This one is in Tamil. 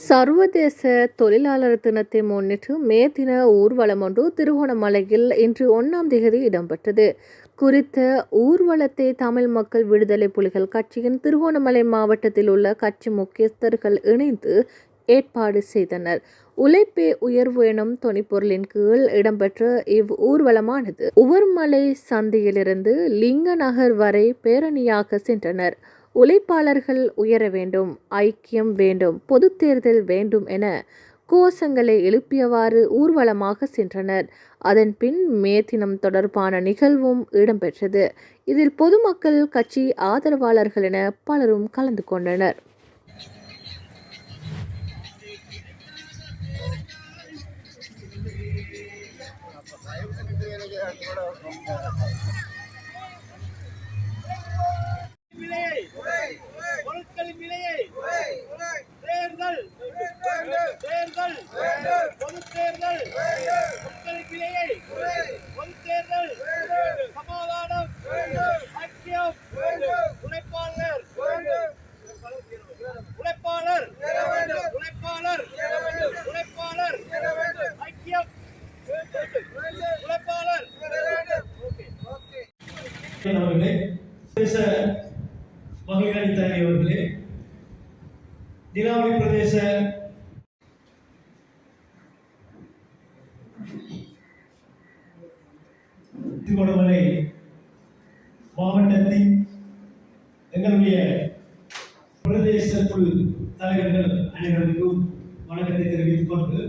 சர்வதேச தொழிலாளர் தினத்தை முன்னிட்டு மே தின ஊர்வலம் ஒன்று திருகோணமலையில் இன்று ஒன்றாம் தேதி இடம்பெற்றது. குறித்த ஊர்வலத்தை தமிழ் மக்கள் விடுதலை புலிகள் கட்சியின் திருகோணமலை மாவட்டத்தில் உள்ள கட்சி முக்கியஸ்தர்கள் இணைந்து ஏற்பாடு செய்தனர். உழைப்பே உயர்வு எனும் துணிப்பொருளின் கீழ் இடம்பெற்ற இவ் ஊர்வலமானது உவர்மலை சந்தையிலிருந்து லிங்கநகர் வரை பேரணியாக சென்றனர். உழைப்பாளர்கள் உயர வேண்டும் ஐக்கியம் வேண்டும் பொது தேர்தல் வேண்டும் என கோஷங்களை எழுப்பியவாறு ஊர்வலமாக சென்றனர். அதன் பின் மே தினம் தொடர்பான நிகழ்வும் இடம்பெற்றது. இதில் பொதுமக்கள் கட்சி ஆதரவாளர்கள் என பலரும் கலந்து கொண்டனர் விலையை பொருட்களின் விலையை தேர்தல் தேர்தல் பொது தேர்தல் பொருட்களின் விலையை பொது தேர்தல் சமாதானம் ஐக்கியம் உழைப்பாளர் உழைப்பாளர் உழைப்பாளர் உழைப்பாளர். ஐக்கியம் உழைப்பாளர் அவர்களே பிரதேச மகளிர் அணி தலைவி அவர்களே நிலாவளி பிரதேச திருவண்ணாமலை மாவட்டத்தின் எங்களுடைய பிரதேச குழு தலைவர்கள் அனைவருக்கும் வணக்கத்தை தெரிவித்துக் கொண்டு